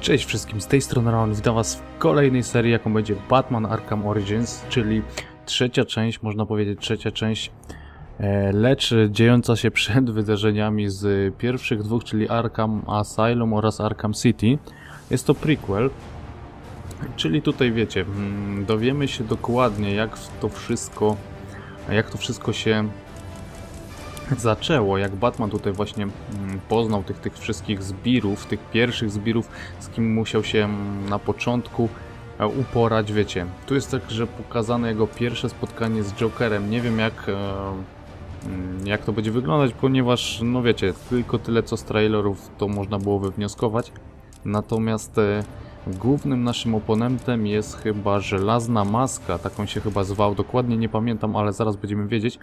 Cześć wszystkim, z tej strony Ron, witam was w kolejnej serii, jaką będzie Batman Arkham Origins, czyli trzecia część, można powiedzieć trzecia część, e, lecz dziejąca się przed wydarzeniami z pierwszych dwóch, czyli Arkham Asylum oraz Arkham City. Jest to prequel, czyli tutaj wiecie, mm, dowiemy się dokładnie jak to wszystko, jak to wszystko się zaczęło, jak Batman tutaj właśnie mm, poznał tych, tych wszystkich zbirów, tych pierwszych zbirów, z kim musiał się mm, na początku e, uporać, wiecie. Tu jest tak, że pokazane jego pierwsze spotkanie z Jokerem. Nie wiem jak, e, mm, jak to będzie wyglądać, ponieważ, no wiecie, tylko tyle co z trailerów to można było wywnioskować. Natomiast e, głównym naszym oponentem jest chyba Żelazna Maska, taką się chyba zwał, dokładnie nie pamiętam, ale zaraz będziemy wiedzieć.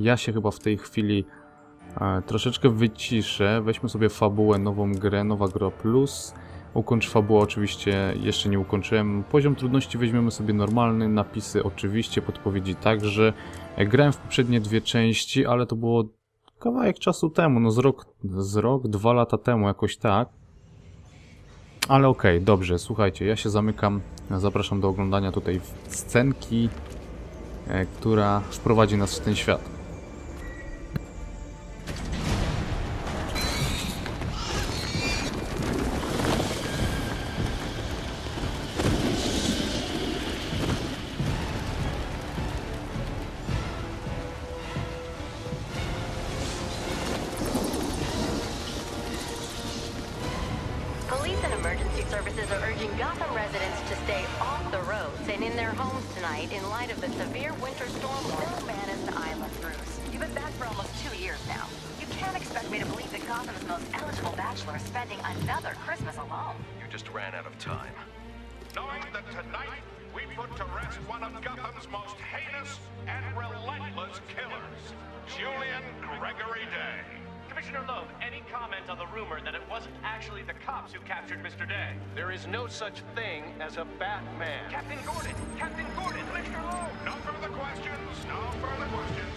Ja się chyba w tej chwili e, troszeczkę wyciszę. Weźmy sobie fabułę, nową grę, nowa gra plus. Ukończ fabułę, oczywiście jeszcze nie ukończyłem. Poziom trudności weźmiemy sobie normalny, napisy oczywiście, podpowiedzi także. E, Grałem w poprzednie dwie części, ale to było kawałek czasu temu, no z rok, z rok, dwa lata temu, jakoś tak. Ale okej, dobrze, słuchajcie, ja się zamykam. Zapraszam do oglądania tutaj scenki, e, która wprowadzi nas w ten świat. Time. knowing that tonight we put to rest one of Gotham's most heinous and relentless killers, Julian Gregory Day. Commissioner Loeb, any comment on the rumor that it wasn't actually the cops who captured Mr. Day? There is no such thing as a Batman. Captain Gordon! Captain Gordon! Commissioner Loeb! No further questions, no further questions.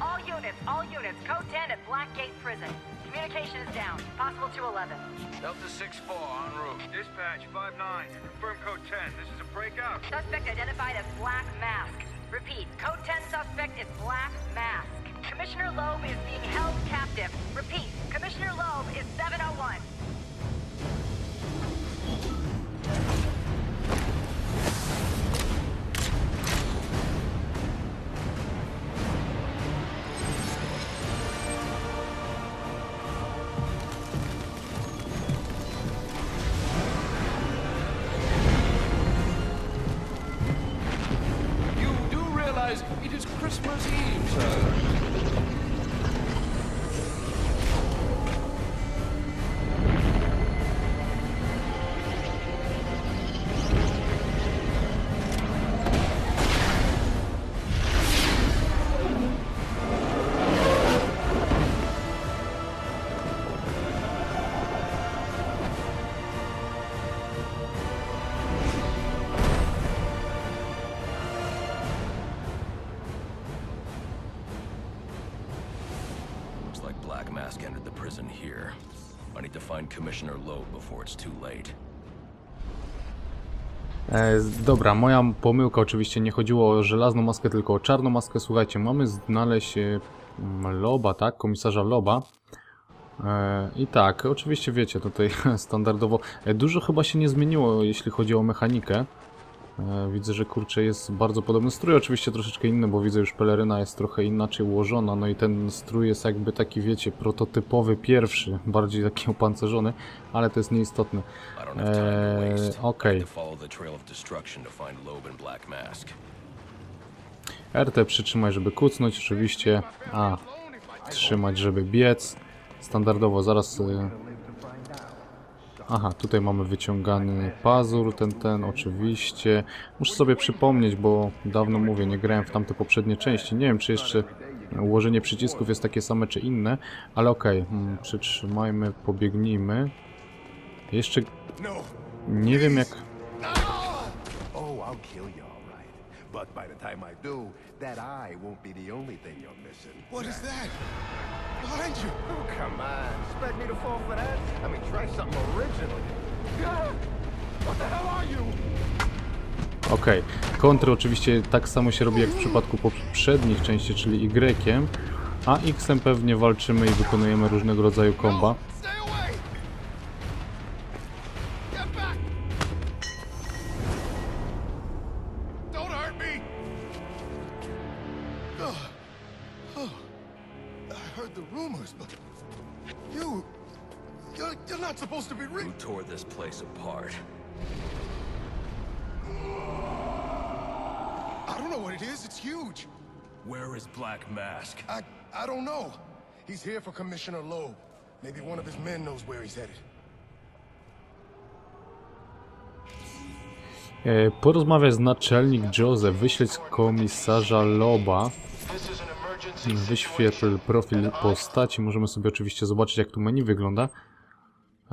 All units, all units, code 10 at Blackgate Prison. Communication is down. Possible 211. Delta 6-4 en route. Dispatch 5-9. Confirm code 10. This is a breakout. Suspect identified as Black Mask. Repeat, code 10 suspect is Black Mask. Commissioner Loeb is being held captive. Repeat, Commissioner Loeb is Prison here. I need to find Commissioner Loeb before it's too late. E, dobra, moja pomyłka oczywiście nie chodziło o żelazną maskę, tylko o czarną maskę. Słuchajcie, mamy znaleźć e, Loba, tak? Komisarza Loba. E, I tak, oczywiście wiecie, tutaj standardowo e, dużo chyba się nie zmieniło, jeśli chodzi o mechanikę. E, Widzę, że kurczę jest bardzo podobny strój, oczywiście troszeczkę inny, bo widzę już peleryna jest trochę inaczej ułożona, no i ten strój jest jakby taki, wiecie, prototypowy pierwszy, bardziej taki opancerzony, ale to jest nieistotne. Eee, okej. Mask. RT przytrzymaj, żeby kucnąć, oczywiście. A, trzymać, żeby biec. Standardowo, zaraz... y, Aha, tutaj mamy wyciągany pazur, ten, ten, oczywiście. Muszę sobie przypomnieć, bo dawno mówię, nie grałem w tamte poprzednie części. Nie wiem, czy jeszcze ułożenie przycisków jest takie same, czy inne, ale okej, mm, przytrzymajmy, pobiegnijmy. Jeszcze nie wiem jak... But by the time I do, that eye won't be the only thing you're missing. What is that? Behind you! Oh, come on. Expect me to fall for that? I mean, try something original. Okej, kontry oczywiście tak samo się robi jak w przypadku poprzednich części, czyli Y, a X pewnie walczymy i wykonujemy różnego rodzaju komba. You're, not supposed to be re- Who tore this place apart? I don't know what it is. It's huge. Where is Black Mask? I, I don't know. He's here for Commissioner Loeb. Maybe one of his men knows where he's headed. E, Porozmawiać z naczelnik Joseph, wyśleć komisarza Loba. Wyświetl profil postaci. Możemy sobie oczywiście zobaczyć, jak tu menu wygląda.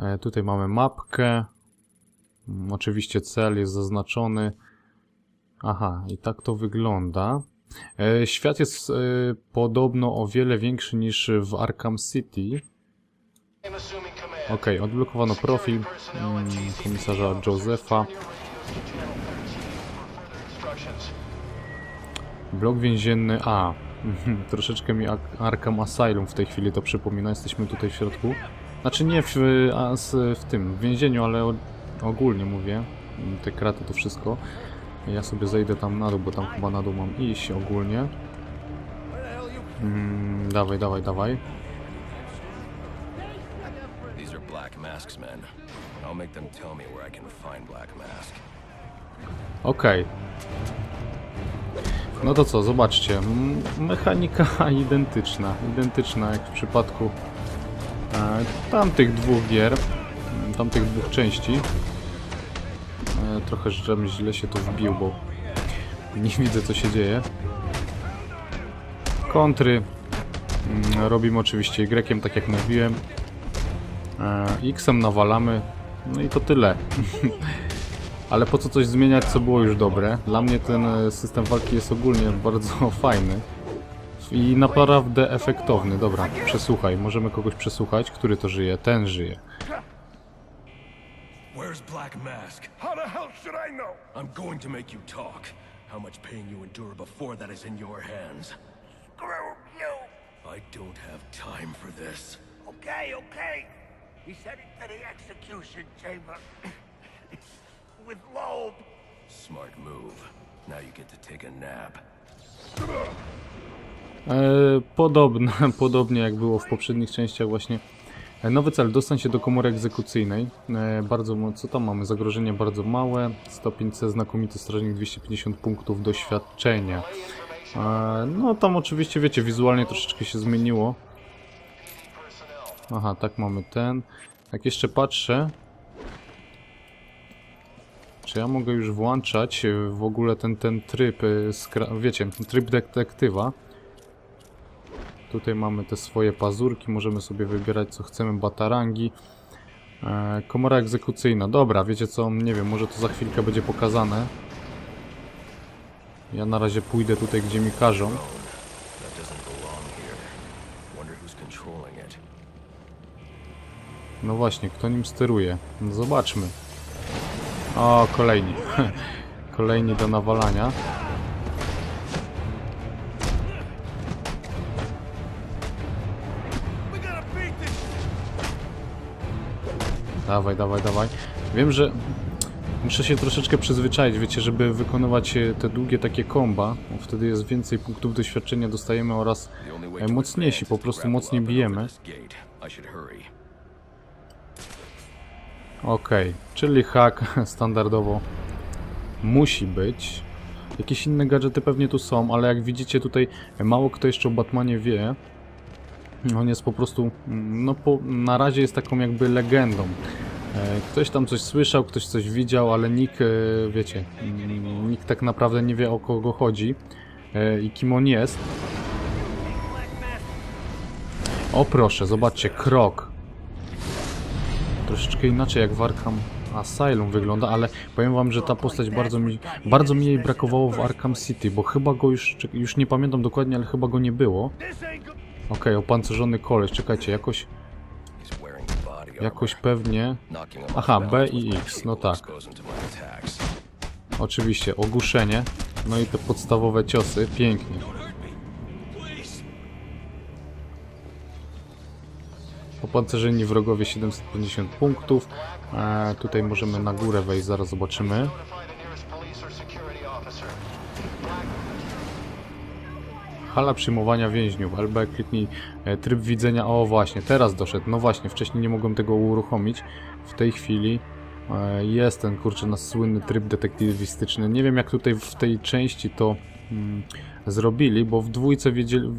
E, tutaj mamy mapkę. Mm, Oczywiście cel jest zaznaczony. Aha, i tak to wygląda. E, Świat jest e, podobno o wiele większy niż w Arkham City. Ok, odblokowano profil mm, komisarza Josepha. Blok więzienny A. Troszeczkę mi Ar- Arkham Asylum w tej chwili to przypomina. Jesteśmy tutaj w środku. Znaczy nie w, w tym, w więzieniu, ale ogólnie mówię. Te kraty to wszystko. Ja sobie zejdę tam na dół, bo tam chyba na dół mam iść ogólnie. Mm, dawaj, dawaj, dawaj. These are Black Mask's men. I'll make them tell me where I can find Black Mask. Okej. No to co, zobaczcie. Mechanika identyczna. Identyczna jak w przypadku tamtych dwóch gier. Tamtych dwóch części. E, trochę żebym źle się tu wbił, bo nie widzę co się dzieje. Kontry. mm, Robimy oczywiście Y, tak jak mówiłem. E, X-em nawalamy. No i to tyle. Ale po co coś zmieniać, co było już dobre? Dla mnie ten e, system walki jest ogólnie bardzo fajny. I naprawdę efektowny. Dobra, przesłuchaj. Możemy kogoś przesłuchać. Który to żyje? Ten żyje. Where's Black Mask? How the hell should I know? I'm going to make you talk. How much pain you endure before that is in your hands. Screw you! I don't have time for this. Okay, okay. He's heading to the execution chamber. With Loeb. Smart move. Now you get to take a nap. E, podobne, podobnie jak było w poprzednich częściach właśnie. E, Nowy cel, dostań się do komory egzekucyjnej. E, bardzo, co tam mamy? Zagrożenie bardzo małe. Stopień C, znakomity strażnik, 250 punktów doświadczenia. No tam oczywiście, wiecie, wizualnie troszeczkę się zmieniło. Aha, tak mamy ten. Jak jeszcze patrzę, czy ja mogę już włączać w ogóle ten, ten tryb, wiecie, tryb detektywa. Tutaj mamy te swoje pazurki, możemy sobie wybierać co chcemy, batarangi. E, komora egzekucyjna, dobra, wiecie co, nie wiem, może to za chwilkę będzie pokazane. Ja na razie pójdę tutaj, gdzie mi każą. No właśnie, kto nim steruje? No zobaczmy. O, kolejni. kolejni do nawalania. Dawaj, dawaj, dawaj. Wiem, że muszę się troszeczkę przyzwyczaić, wiecie, żeby wykonywać e, te długie takie komba. Wtedy jest więcej punktów doświadczenia dostajemy oraz e, mocniejsi, po prostu mocniej bijemy. Okej, czyli hack standardowo musi być. Jakieś inne gadżety pewnie tu są, ale jak widzicie tutaj mało kto jeszcze o Batmanie wie. On jest po prostu, no po, na razie jest taką jakby legendą. E, Ktoś tam coś słyszał, ktoś coś widział, ale nikt, e, wiecie, nikt tak naprawdę nie wie o kogo chodzi e, i kim on jest. O proszę, zobaczcie, krok. Troszeczkę inaczej jak w Arkham Asylum wygląda, ale powiem wam, że ta postać bardzo mi, bardzo mi jej brakowało w Arkham City, bo chyba go już, już nie pamiętam dokładnie, ale chyba go nie było. Okej, opancerzony koleś, czekajcie, jakoś... Jakoś pewnie... Aha, B i X, no tak. Oczywiście, ogłuszenie. No i te podstawowe ciosy. Pięknie. Opancerzeni wrogowie 750 punktów. E, tutaj możemy na górę wejść, zaraz zobaczymy. Hala przyjmowania więźniów. LB kliknij e, tryb widzenia. O właśnie, teraz doszedł. No właśnie, wcześniej nie mogłem tego uruchomić. W tej chwili e, jest ten kurczę nasz słynny tryb detektywistyczny. Nie wiem jak tutaj w tej części to mm, zrobili, bo w dwójce wiedzieli,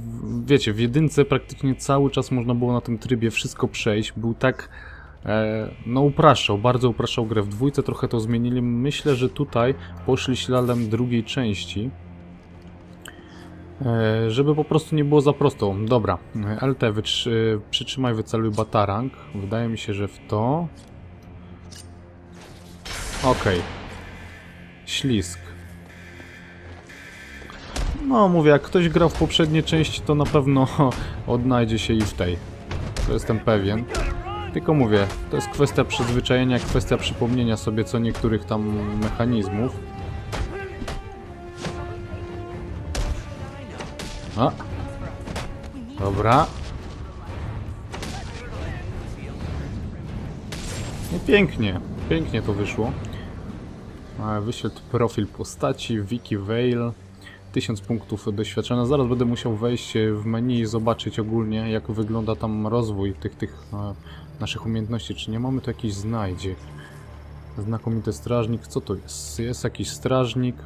wiecie, w jedynce praktycznie cały czas można było na tym trybie wszystko przejść. Był tak e, no upraszczał, bardzo upraszczał grę. W dwójce trochę to zmienili. Myślę, że tutaj poszli śladem drugiej części. E, żeby po prostu nie było za prosto. Dobra, e, LT, wytrzy, przytrzymaj, wyceluj batarang. Wydaje mi się, że w to... Okej. Ślisk. No, mówię, jak ktoś grał w poprzedniej części, to na pewno odnajdzie się i w tej. To jestem pewien. Tylko mówię, to jest kwestia przyzwyczajenia, kwestia przypomnienia sobie co niektórych tam mechanizmów. A. Dobra. Pięknie, pięknie to wyszło. Wyświetl profil postaci, Wiki Veil. 1000 punktów doświadczenia. Zaraz będę musiał wejść w menu i zobaczyć ogólnie, jak wygląda tam rozwój tych, tych e, naszych umiejętności. Czy nie mamy tu jakiś znajdzie? Znakomity strażnik. Co to jest? Jest jakiś strażnik.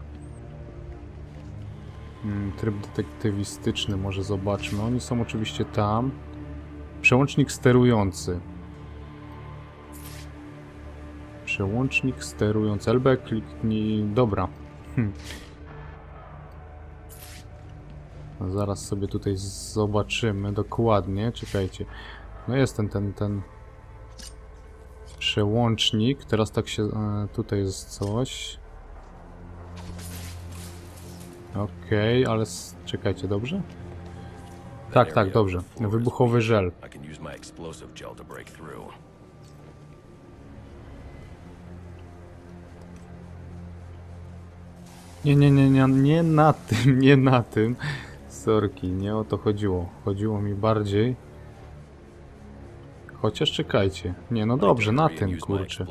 Mm, Tryb detektywistyczny, może zobaczmy. Oni są oczywiście tam. Przełącznik sterujący. Przełącznik sterujący. LB kliknij. Dobra. Hm. Zaraz sobie tutaj zobaczymy dokładnie. Czekajcie. No jest ten, ten, ten przełącznik. Teraz tak się... E, tutaj jest coś. Okej, ale s- czekajcie, dobrze? Tak, tak, dobrze. Wybuchowy żel. Nie, nie, nie, nie, nie na tym, nie na tym. Sorki, nie o to chodziło. Chodziło mi bardziej... Chociaż czekajcie. Nie, no dobrze, na tym, kurczę.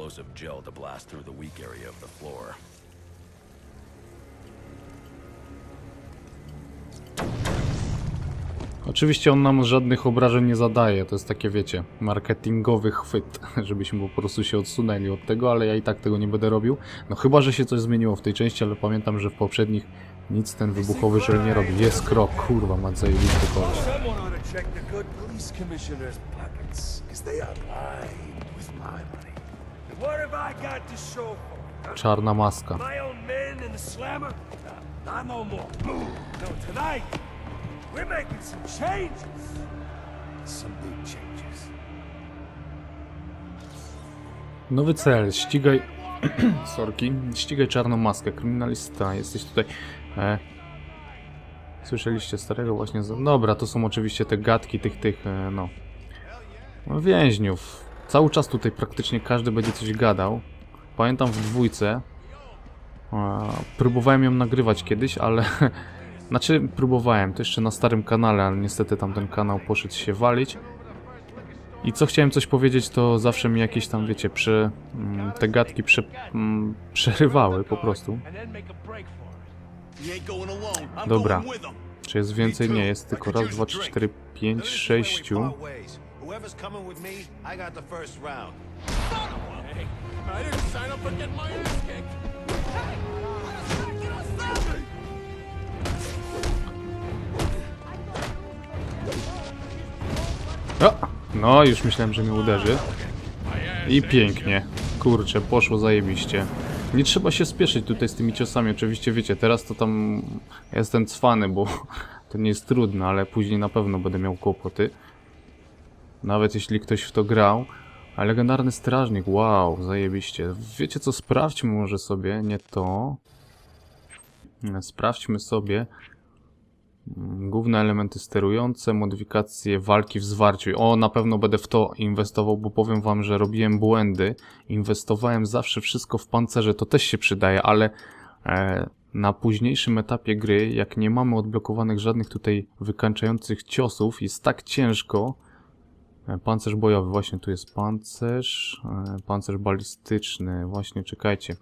Oczywiście on nam żadnych obrażeń nie zadaje, to jest takie, wiecie, marketingowy chwyt, żebyśmy po prostu się odsunęli od tego, ale ja i tak tego nie będę robił. No chyba, że się coś zmieniło w tej części, ale pamiętam, że w poprzednich nic ten wybuchowy żel nie robi. Jest krok, kurwa, ma zajebisty koleś. Czarna maska. We're making some changes. Some big changes. Nowy cel, ścigaj... Sorki, ścigaj czarną maskę, kryminalista, jesteś tutaj... E... Słyszeliście starego właśnie... Dobra, to są oczywiście te gadki tych, tych, e, no... no... Więźniów. Cały czas tutaj praktycznie każdy będzie coś gadał. Pamiętam w dwójce... E... Próbowałem ją nagrywać kiedyś, ale... Znaczy, próbowałem, to jeszcze na starym kanale, ale niestety tamten kanał poszedł się walić. I co chciałem coś powiedzieć, to zawsze mi jakieś tam, wiecie, prze, mm, te gadki prze, mm, przerywały po prostu. Dobra. Czy jest więcej? Nie, jest tylko raz, dwa, trzy, cztery, pięć, sześciu. Round. I didn't sign up for getting my ass kicked. O! No, już myślałem, że mnie uderzy. I pięknie. Kurczę, poszło zajebiście. Nie trzeba się spieszyć tutaj z tymi ciosami. Oczywiście, wiecie, teraz to tam jestem cwany, bo to nie jest trudne, ale później na pewno będę miał kłopoty. Nawet jeśli ktoś w to grał. A legendarny strażnik, wow, zajebiście. Wiecie co, sprawdźmy może sobie, nie to. Sprawdźmy sobie Główne elementy sterujące, modyfikacje walki w zwarciu. O, na pewno będę w to inwestował, bo powiem wam, że robiłem błędy. Inwestowałem zawsze wszystko w pancerze, to też się przydaje, ale e, na późniejszym etapie gry, jak nie mamy odblokowanych żadnych tutaj wykańczających ciosów, jest tak ciężko. E, Pancerz bojowy, właśnie tu jest pancerz, e, pancerz balistyczny, właśnie czekajcie.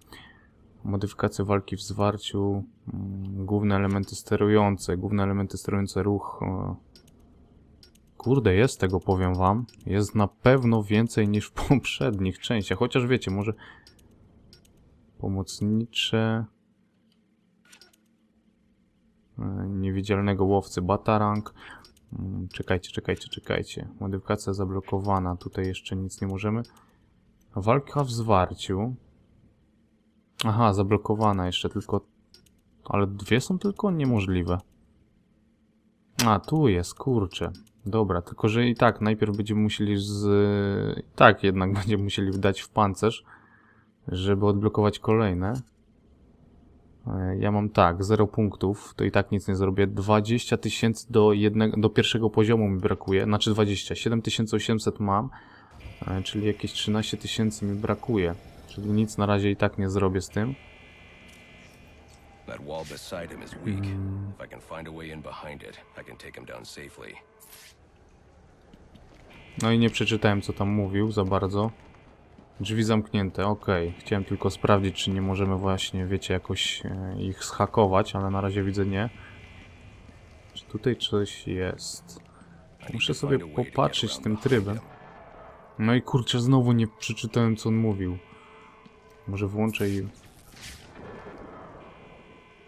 Modyfikacja walki w zwarciu, mm, główne elementy sterujące, główne elementy sterujące ruch. e. Kurde, jest tego, powiem wam. Jest na pewno więcej niż w poprzednich częściach, chociaż wiecie, może pomocnicze e, niewidzialnego łowcy Batarang. Mm, Czekajcie, czekajcie, czekajcie. Modyfikacja zablokowana. Tutaj jeszcze nic nie możemy. Walka w zwarciu. Aha, zablokowana jeszcze tylko. Ale dwie są tylko niemożliwe. A, tu jest, kurczę. Dobra, tylko że i tak najpierw będziemy musieli z... Tak jednak będziemy musieli wdać w pancerz, żeby odblokować kolejne. E, Ja mam tak, 0 punktów, to i tak nic nie zrobię. 20 tysięcy do, jednego, do pierwszego poziomu mi brakuje, znaczy 20, 7800 mam, e, czyli jakieś 13 tysięcy mi brakuje. Czyli nic na razie i tak nie zrobię z tym. That wall beside him is weak. If I can find a way in behind it, I can take him down safely. No i nie przeczytałem co tam mówił za bardzo. Drzwi zamknięte, ok. Chciałem tylko sprawdzić, czy nie możemy właśnie, wiecie, jakoś e, ich zhakować, ale na razie widzę nie. Czy tutaj coś jest? Muszę sobie popatrzeć tym trybem. No i kurczę, znowu nie przeczytałem co on mówił. Może włączę i...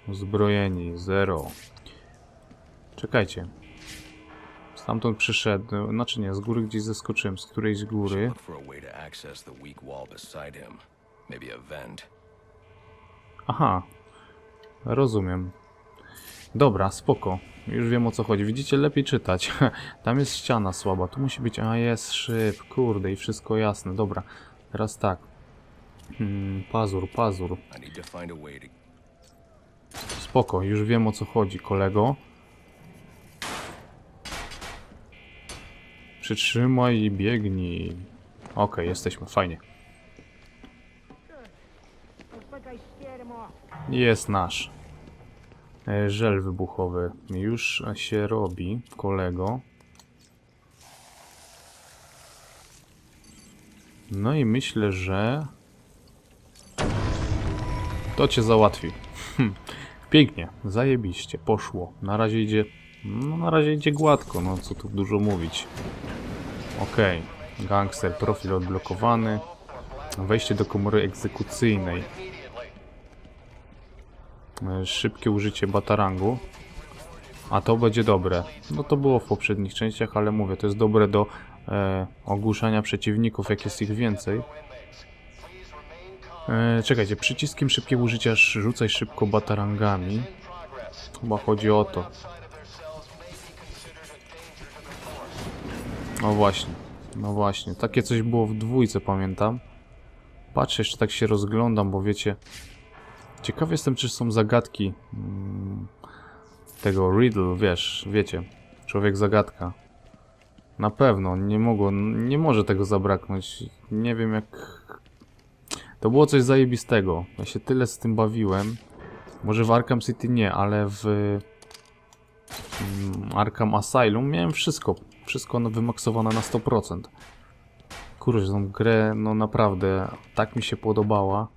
Uzbrojeni, zero. Czekajcie. Stamtąd przyszedł, znaczy nie, z góry gdzieś zeskoczyłem, z którejś góry. Aha, rozumiem. Dobra, spoko. Już wiem o co chodzi. Widzicie, lepiej czytać. Tam jest ściana słaba. Tu musi być... A, jest szyb. Kurde, i wszystko jasne. Dobra, teraz tak. Hmm, pazur, pazur. Spoko, już wiem o co chodzi, kolego. Przytrzymaj i biegnij. Okej, jesteśmy, fajnie. Jest nasz. E, Żel wybuchowy już się robi, kolego. No i myślę, że to cię załatwi. Hm. Pięknie, zajebiście, poszło. Na razie idzie, no na razie idzie gładko, no co tu dużo mówić. Okej, gangster, profil odblokowany. Wejście do komory egzekucyjnej. E, Szybkie użycie batarangu. A to będzie dobre. No to było w poprzednich częściach, ale mówię, to jest dobre do e, ogłuszania przeciwników, jak jest ich więcej. E, czekajcie, przyciskiem szybkiego użycia rzucaj szybko batarangami. Chyba chodzi o to. No właśnie, no właśnie. Takie coś było w dwójce, pamiętam. Patrzę, jeszcze tak się rozglądam, bo wiecie... Ciekaw jestem, czy są zagadki mm, tego riddle, wiesz, wiecie. Człowiek zagadka. Na pewno, nie mogło, nie może tego zabraknąć. Nie wiem jak... To było coś zajebistego. Ja się tyle z tym bawiłem. Może w Arkham City nie, ale w mm, Arkham Asylum miałem wszystko. Wszystko wymaksowane na 100%. Kurczę, tą grę no naprawdę tak mi się podobała.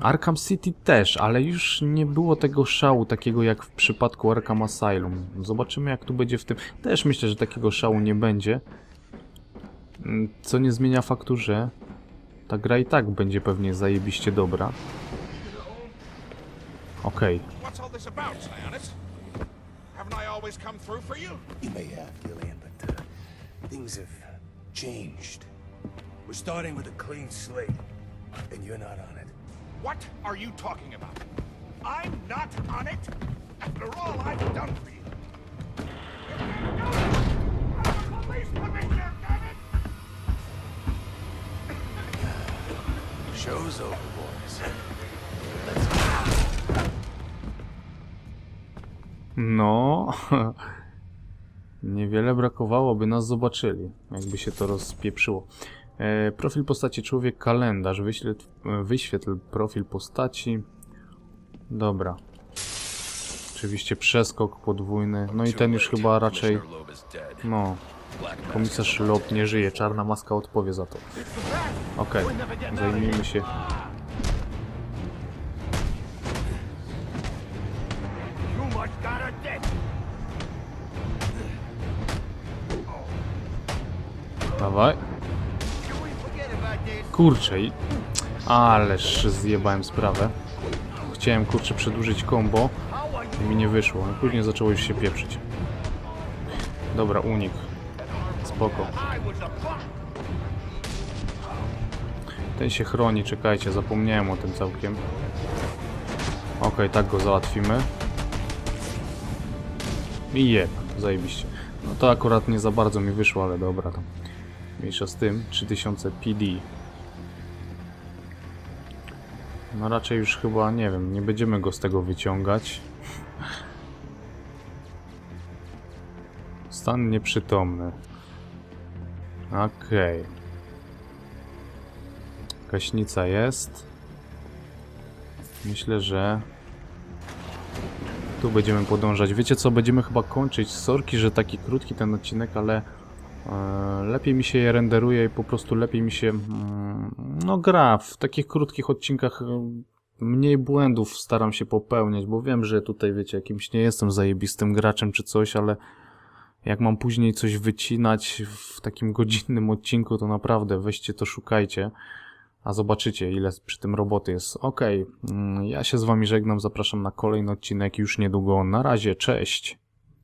Arkham City też, ale już nie było tego szału takiego jak w przypadku Arkham Asylum. Zobaczymy jak tu będzie w tym. Też myślę, że takiego szału nie będzie. Mm, Co nie zmienia faktu, że ta gra i tak będzie pewnie zajebiście dobra. Okej. But uh, changed. We're starting with a clean slate, and you're not on it. What are you talking about? I'm not on it? After all I've done for you. Show's over, boys. No. Niewiele brakowało, by nas zobaczyli, jakby się to rozpieprzyło. E, profil postaci człowiek, kalendarz, wyświetl, e, wyświetl profil postaci. Dobra. Oczywiście przeskok podwójny. No i ten już chyba raczej. No, komisarz Lob nie żyje, czarna maska odpowie za to. Okej, zajmijmy się. Dawaj. Kurczę. Ależ zjebałem sprawę. Chciałem kurczę przedłużyć combo i mi nie wyszło. Później zaczęło już się pieprzyć. Dobra, unik. Spoko. Ten się chroni, czekajcie, zapomniałem o tym całkiem. Okej, tak go załatwimy. I jeb, zajebiście. No to akurat nie za bardzo mi wyszło, ale dobra tam. Mniejsza z tym, 3000 PD. No raczej już chyba, nie wiem, nie będziemy go z tego wyciągać. Stan nieprzytomny. Okej. Gaśnica jest. Myślę, że tu będziemy podążać. Wiecie co, będziemy chyba kończyć. Sorki, że taki krótki ten odcinek, ale e, lepiej mi się je renderuje i po prostu lepiej mi się mm, no gra. W takich krótkich odcinkach e, mniej błędów staram się popełniać, bo wiem, że tutaj wiecie, jakimś nie jestem zajebistym graczem czy coś, ale jak mam później coś wycinać w takim godzinnym odcinku, to naprawdę weźcie to, szukajcie. A zobaczycie, ile przy tym roboty jest. Okej, mm, ja się z wami żegnam, zapraszam na kolejny odcinek już niedługo. Na razie, cześć!